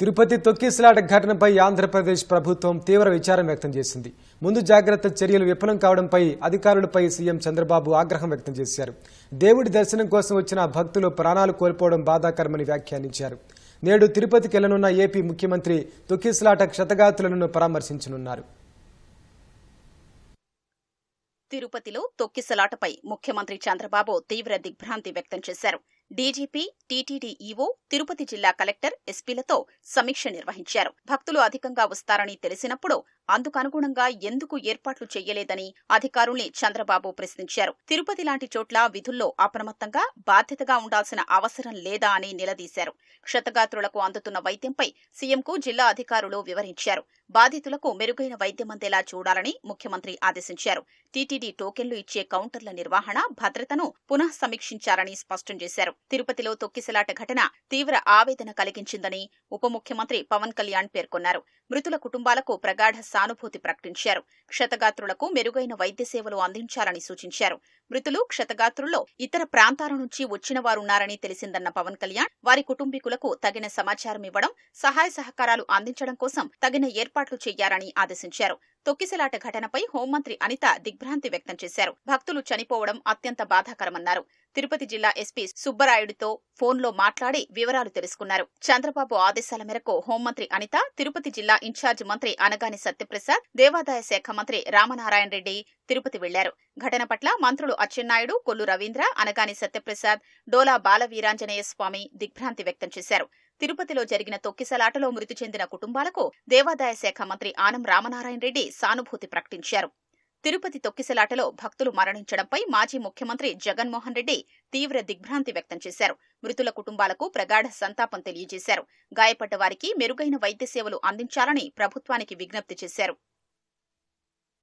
తిరుపతి తొక్కిసలాట ఘటనపై ఆంధ్రప్రదేశ్ ప్రభుత్వం తీవ్ర విచారం వ్యక్తం చేసింది. ముందు జాగ్రత్త చర్యలు విఫలం కావడంపై అధికారులపై సీఎం చంద్రబాబు ఆగ్రహం వ్యక్తం చేశారు. దేవుడి దర్శనం కోసం వచ్చిన భక్తులు ప్రాణాలు కోల్పోవడం బాధాకరమని వ్యాఖ్యానించారు. నేడు తిరుపతికి వెళ్ళనున్న ఏపీ ముఖ్యమంత్రి తొక్కిసలాట క్షతగాతులను పరామర్శించనున్నారు. తిరుపతిలో తొక్కిసలాటపై ముఖ్యమంత్రి చంద్రబాబు తీవ్ర దిగ్భ్రాంతి వ్యక్తం చేశారు. డీజీపీ టీటీడీ ఈవో తిరుపతి జిల్లా కలెక్టర్ ఎస్పీలతో సమీక్ష నిర్వహించారు. భక్తులు అధికంగా వస్తారని తెలిసినప్పుడు అందుకనుగుణంగా ఎందుకు ఏర్పాట్లు చేయలేదని అధికారుల్ని చంద్రబాబు ప్రశ్నించారు. తిరుపతి లాంటి చోట్ల విధుల్లో అప్రమత్తంగా బాధ్యతగా ఉండాల్సిన అవసరం లేదా అని నిలదీశారు. క్షతగాత్రులకు అందుతున్న వైద్యంపై సీఎంకు జిల్లా అధికారులు వివరించారు. బాధితులకు మెరుగైన వైద్యం అందేలా చూడాలని ముఖ్యమంత్రి ఆదేశించారు. టీటీడీ టోకెన్లు ఇచ్చే కౌంటర్ల నిర్వహణ భద్రతను పునః సమీక్షించారని స్పష్టం చేశారు. తిరుపతిలో తొక్కిసలాట ఘటన తీవ్ర ఆవేదన కలిగించిందని ఉప ముఖ్యమంత్రి పవన్ కళ్యాణ్ పేర్కొన్నారు. మృతుల కుటుంబాలకు ప్రగాఢ సానుభూతి ప్రకటించారు. క్షతగాత్రులకు మెరుగైన వైద్య సేవలు అందించాలని సూచించారు. మృతులు క్షతగాత్రుల్లో ఇతర ప్రాంతాల నుంచి వచ్చిన వారున్నారని తెలిసిందన్న పవన్ కళ్యాణ్ వారి కుటుంబీకులకు తగిన సమాచారం ఇవ్వడం సహాయ సహకారాలు అందించడం కోసం తగిన ఏర్పాట్లు చేయాలని ఆదేశించారు. తొక్కిసలాట ఘటనపై హోంమంత్రి అనిత దిగ్భ్రాంతి వ్యక్తం చేశారు. భక్తులు చనిపోవడం అత్యంత బాధాకరమన్నారు. తిరుపతి జిల్లా ఎస్పీ సుబ్బరాయుడితో ఫోన్లో మాట్లాడి వివరాలు తెలుసుకున్నారు. చంద్రబాబు ఆదేశాల మేరకు హోంమంత్రి అనిత తిరుపతి జిల్లా ఇన్ఛార్జ్ మంత్రి అనగాని సత్యప్రసాద్ దేవాదాయ శాఖ మంత్రి రామనారాయణ రెడ్డి తిరుపతి వెళ్ళారు. ఘటన పట్ల మంత్రులు అచ్చెన్నాయుడు కొల్లు రవీంద్ర అనగాని సత్యప్రసాద్ డోలా బాలవీరాంజనేయ స్వామి దిగ్భ్రాంతి వ్యక్తం చేశారు. తిరుపతిలో జరిగిన తొక్కిసలాటలో మృతి చెందిన కుటుంబాలకు దేవాదాయ శాఖ మంత్రి ఆనం రామనారాయణ రెడ్డి సానుభూతి ప్రకటించారు. తిరుపతి తొక్కిసలాటలో భక్తులు మరణించడంపై మాజీ ముఖ్యమంత్రి జగన్మోహన్ రెడ్డి తీవ్ర దిగ్భ్రాంతి వ్యక్తం చేశారు. మృతుల కుటుంబాలకు ప్రగాఢ సంతాపం తెలియజేశారు. గాయపడ్డ వారికి మెరుగైన వైద్య సేవలు అందించాలని ప్రభుత్వానికి విజ్ఞప్తి చేశారు.